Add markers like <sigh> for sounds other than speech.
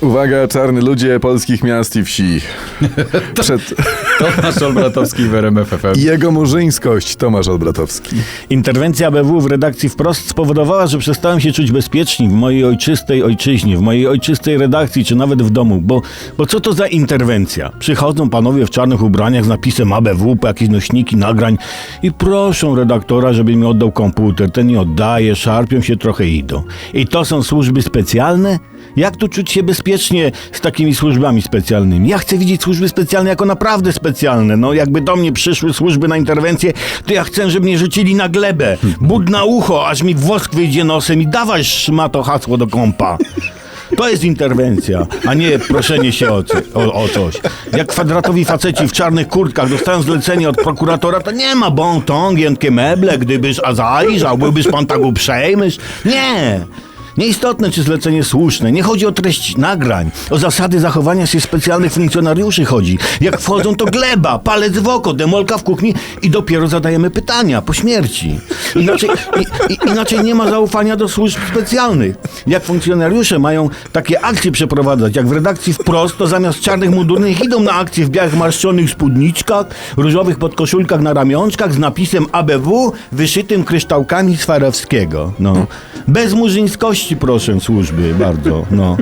Uwaga, czarny ludzie polskich miast i wsi. <laughs> Przed Tomasz Olbratowski w RMF FM. <laughs> jego murzyńskość Tomasz Olbratowski. Interwencja ABW w redakcji wprost spowodowała, że przestałem się czuć bezpieczniej w mojej ojczystej ojczyźnie, w mojej ojczystej redakcji, czy nawet w domu. Bo, bo co to za interwencja? Przychodzą panowie w czarnych ubraniach z napisem ABW, po jakieś nośniki nagrań i proszą redaktora, żeby mi oddał komputer. Ten nie oddaje, szarpią się trochę i idą. I to są służby specjalne? Jak tu czuć się bezpiecznie z takimi służbami specjalnymi? Ja chcę widzieć służby specjalne jako naprawdę specjalne. No, jakby do mnie przyszły służby na interwencję, to ja chcę, żeby mnie rzucili na glebę. Bud na ucho, aż mi wosk wyjdzie nosem i dawaj szmato hasło do kompa. To jest interwencja, a nie proszenie się o, o, o coś. Jak kwadratowi faceci w czarnych kurtkach dostają zlecenie od prokuratora, to nie ma bon ton, giętkie meble, gdybyż a zajrzał, byłbyś pan tak uprzejmyś. Nie! Nieistotne, czy zlecenie słuszne. Nie chodzi o treść nagrań. O zasady zachowania się specjalnych funkcjonariuszy chodzi. Jak wchodzą, to gleba, palec w oko, demolka w kuchni i dopiero zadajemy pytania po śmierci. Inaczej, i, i, inaczej nie ma zaufania do służb specjalnych. Jak funkcjonariusze mają takie akcje przeprowadzać, jak w redakcji wprost, to zamiast czarnych mundurnych idą na akcje w białych marszczonych spódniczkach, różowych podkoszulkach na ramionczkach z napisem ABW wyszytym kryształkami Swarowskiego. No. Bez murzyńskości proszę służby, bardzo, no.